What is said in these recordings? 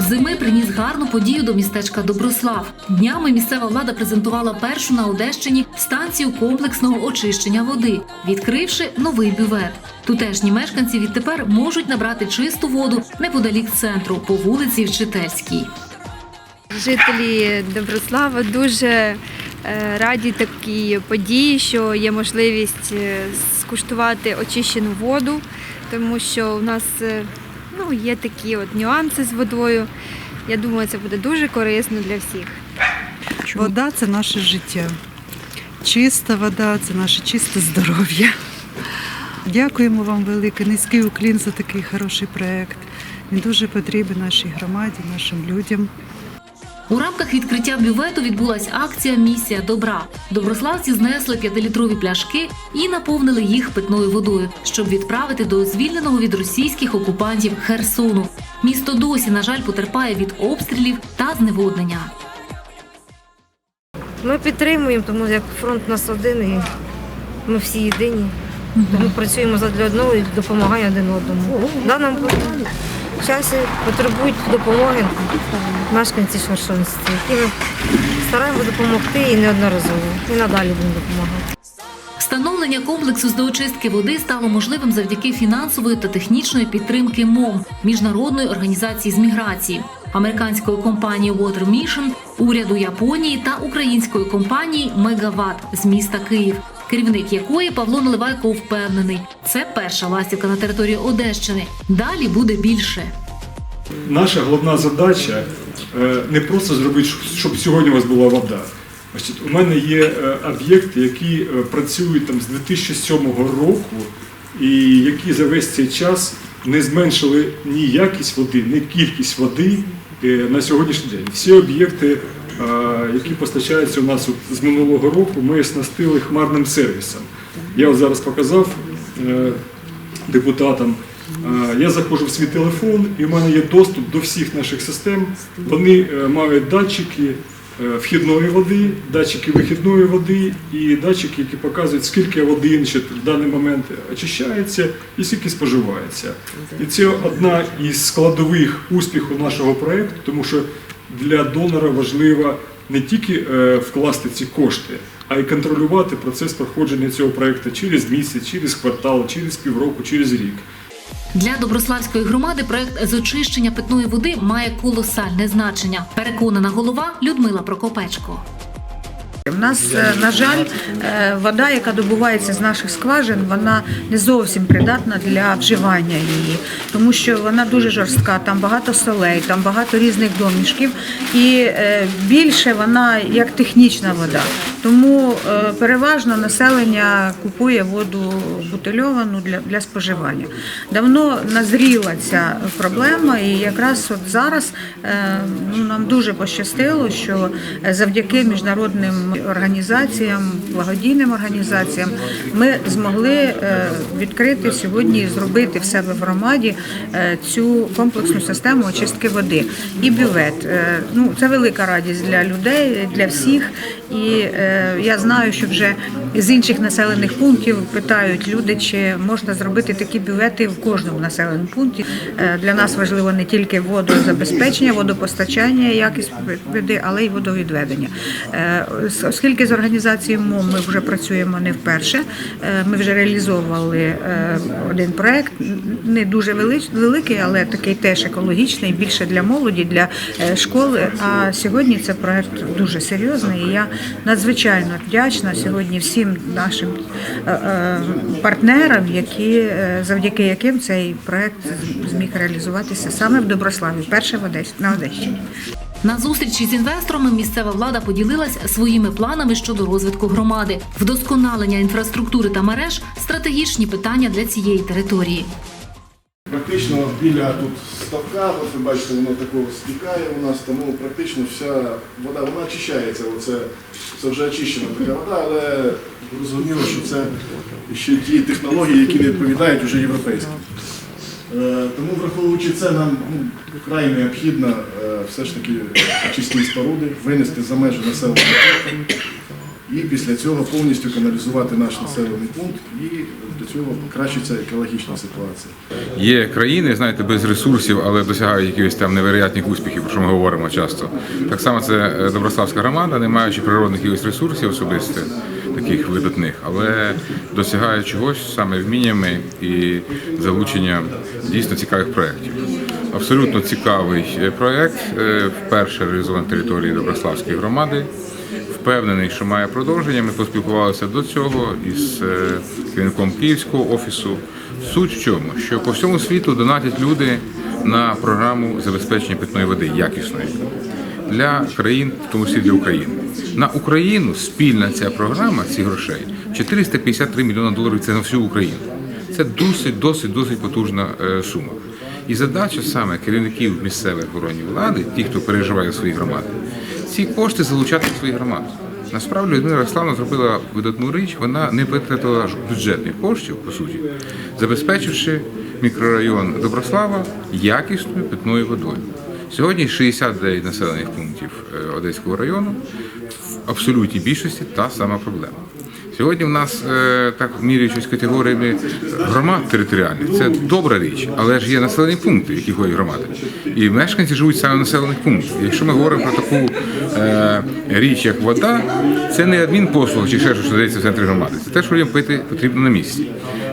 зими приніс гарну подію до містечка Доброслав. Днями місцева влада презентувала першу на Одещині станцію комплексного очищення води, відкривши новий бювет. Тутешні мешканці відтепер можуть набрати чисту воду неподалік центру по вулиці Вчительській. Жителі Доброслава дуже е, раді такій події, що є можливість е, скуштувати очищену воду, тому що у нас е, ну, є такі от нюанси з водою. Я думаю, це буде дуже корисно для всіх. Вода це наше життя. Чиста вода це наше чисте здоров'я. Дякуємо вам велике, низький уклін за такий хороший проєкт. Він дуже потрібен нашій громаді, нашим людям. У рамках відкриття бювету відбулася акція Місія добра. Доброславці знесли п'ятилітрові пляшки і наповнили їх питною водою, щоб відправити до звільненого від російських окупантів Херсону. Місто досі, на жаль, потерпає від обстрілів та зневоднення. Ми підтримуємо, тому як фронт нас один і ми всі єдині. Тому працюємо задля одного і допомагаємо один одному. В даному часі потребують допомоги мешканці Шершонські, які ми стараємося допомогти і неодноразово. І надалі будемо допомагати. Встановлення комплексу з доочистки води стало можливим завдяки фінансової та технічної підтримки МОМ міжнародної організації з міграції, американської компанії Water Mission, уряду Японії та української компанії Мегават з міста Київ. Керівник якої Павло Наливайко впевнений, це перша ластівка на території Одещини. Далі буде більше. Наша головна задача е, не просто зробити, щоб сьогодні у вас була вода. У мене є е, об'єкти, які е, працюють там з 2007 року, і які за весь цей час не зменшили ні якість води, ні кількість води на сьогоднішній день. Всі об'єкти, які постачаються у нас з минулого року, ми оснастили хмарним сервісом. Я зараз показав е, депутатам. Я заходжу в свій телефон, і в мене є доступ до всіх наших систем. Вони е, мають датчики е, вхідної води, датчики вихідної води і датчики, які показують, скільки води в даний момент очищається і скільки споживається. І це одна із складових успіху нашого проєкту, тому що для донора важливо не тільки е, вкласти ці кошти, а й контролювати процес проходження цього проекту через місяць, через квартал, через півроку, через рік. Для Доброславської громади проект з очищення питної води має колосальне значення. Переконана голова Людмила Прокопечко. У нас, е, на жаль, е, вода, яка добувається з наших скважин, вона не зовсім придатна для вживання її, тому що вона дуже жорстка, там багато солей, там багато різних домішків, і е, більше вона як технічна вода. Тому е, переважно населення купує воду бутильовану для, для споживання. Давно назріла ця проблема, і якраз от зараз е, ну, нам дуже пощастило, що е, завдяки міжнародним організаціям, благодійним організаціям, ми змогли відкрити сьогодні і зробити в себе в громаді цю комплексну систему очистки води і бювет. Ну це велика радість для людей, для всіх. І я знаю, що вже з інших населених пунктів питають люди, чи можна зробити такі бювети в кожному населеному пункті. Е, Для нас важливо не тільки водозабезпечення, водопостачання, якість води, але й водовідведення. Е, Оскільки з організацією МОМ ми вже працюємо не вперше, е, ми вже реалізовували один проект, не дуже великий, але такий теж екологічний, більше для молоді, для школи. А сьогодні це проект дуже серйозний. І я надзвичайно вдячна сьогодні всім нашим е, е, партнерам, які е, завдяки яким цей проект зміг реалізуватися саме в Доброславі, перше в Одесі на Одещині. На зустрічі з інвесторами місцева влада поділилась своїми планами щодо розвитку громади, вдосконалення інфраструктури та мереж стратегічні питання для цієї території. Практично біля тут ставка, ви бачите, воно такого стікає у нас, тому практично вся вода вона очищається. Оце, це вже очищена така вода, але зрозуміло, що це ще ті технології, які відповідають вже європейським. Е, Тому враховуючи це, нам ну, вкрай необхідно е, все ж таки очисні споруди винести за межі населеного пункту. І після цього повністю каналізувати наш населений пункт, і до цього покращиться екологічна ситуація. Є країни, знаєте, без ресурсів, але досягають якихось там невероятних успіхів, про що ми говоримо часто. Так само це е, Доброславська громада, не маючи природних якихось ресурсів особистих, таких видатних, але досягає чогось саме вміннями і залученням дійсно цікавих проєктів. Абсолютно цікавий е, проєкт, е, вперше реалізований території Доброславської громади. Впевнений, що має продовження. Ми поспілкувалися до цього із е, керівником Київського офісу. Суть в чому? Що по всьому світу донатять люди на програму забезпечення питної води якісної для країн, в тому числі для України. На Україну спільна ця програма цих грошей 453 мільйони доларів. Це на всю Україну. Це досить, досить, досить потужна сума. І задача саме керівників місцевих органів влади, ті, хто переживає свої громади, ці кошти залучати в свої громади. Насправді Людмила Ярославна зробила видатну річ, вона не витратила бюджетних коштів, по суті, забезпечивши мікрорайон Доброслава якісною питною водою. Сьогодні 69 населених пунктів е, Одеського району в абсолютній більшості та сама проблема. Сьогодні в нас е, так міряючись категоріями громад територіальних, це добра річ, але ж є населені пункти, які ходять громади. І мешканці живуть саме в населених пунктах. Якщо ми говоримо про таку е, річ, як вода, це не адмінпослуг чи ще щось, що дається в центрі громади. Це те, що людям пити потрібно на місці.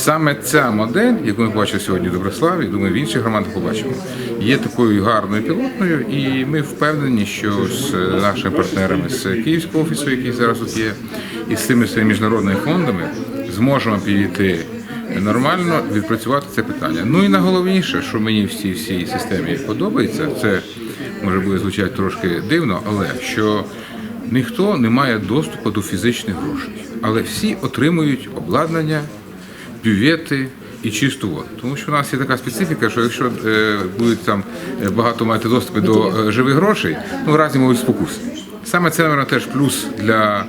Саме ця модель, яку ми бачили сьогодні в Доброславі, думаю, в інших громадах побачимо, є такою гарною пілотною, і ми впевнені, що з нашими партнерами з Київського офісу, який зараз тут є, і з цими своїми міжнародними фондами зможемо підійти нормально, відпрацювати це питання. Ну і найголовніше, що мені в цій всій системі подобається, це може буде звучати трошки дивно, але що ніхто не має доступу до фізичних грошей, але всі отримують обладнання бювети і чисту воду. Тому що у нас є така специфіка, що якщо е, будуть там е, багато мати доступу до е, живих грошей, ну в разі можуть спокуси. Саме це, мабуть, теж плюс для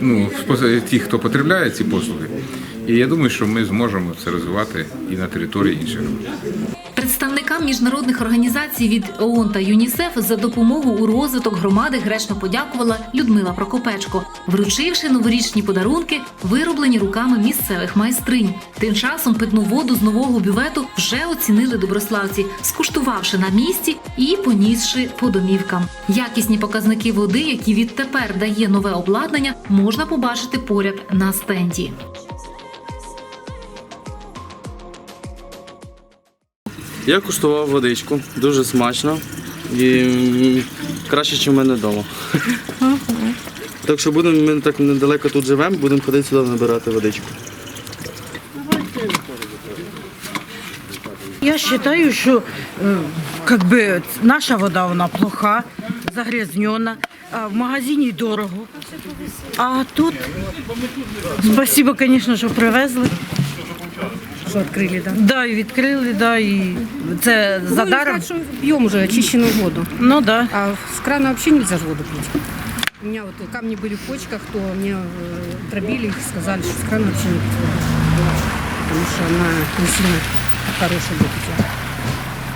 ну, тих, хто потребляє ці послуги. І я думаю, що ми зможемо це розвивати і на території інших. Представникам міжнародних організацій від ООН та ЮНІСЕФ за допомогу у розвиток громади гречно подякувала Людмила Прокопечко, вручивши новорічні подарунки, вироблені руками місцевих майстринь. Тим часом питну воду з нового бювету вже оцінили доброславці, скуштувавши на місці і понісши по домівкам. Якісні показники води, які відтепер дає нове обладнання, можна побачити поряд на стенді. Я куштував водичку, дуже смачно і краще, ніж в мене вдома. Так що будемо, ми так недалеко тут живемо, будемо ходити сюди набирати водичку. Я считаю, что э, как бы наша вода вона плоха, загрязнена, а в магазині дорого. А тут спасибо, конечно, що привезли. Що відкрили, так? Да, і відкрили, да, і це за даром. що п'ємо вже очищену воду. Ну да. А с крана вообще нельзя же воду пить. У меня вот камни были в почках, то мне э, пробили их, сказали, что с крана вообще не пить воду. Потому что она не сильно хорошая для питья.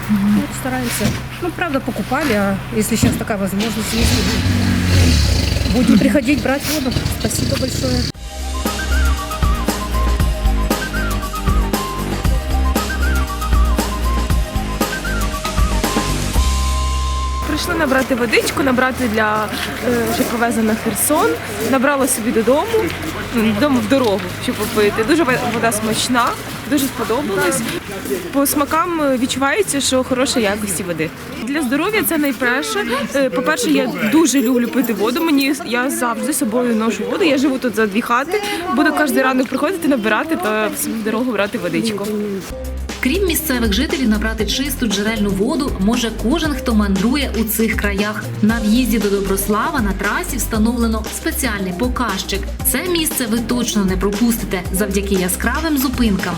Ну, Вот стараемся. Ну, правда, покупали, а если сейчас такая возможность есть, то будем приходить брать воду. Спасибо большое. Прийшли набрати водичку, набрати для е, щоб на Херсон. Набрала собі додому, додому в дорогу, щоб попити. Дуже вода смачна, дуже сподобалась. По смакам е, відчувається, що хороша якості води. Для здоров'я це найперше. Е, По-перше, я дуже люблю пити воду. Мені я завжди з собою ношу воду. Я живу тут за дві хати. Буду кожен ранок приходити, набирати та в дорогу брати водичку. Крім місцевих жителів, набрати чисту джерельну воду може кожен, хто мандрує у цих краях. На в'їзді до Доброслава на трасі встановлено спеціальний показчик. Це місце ви точно не пропустите завдяки яскравим зупинкам.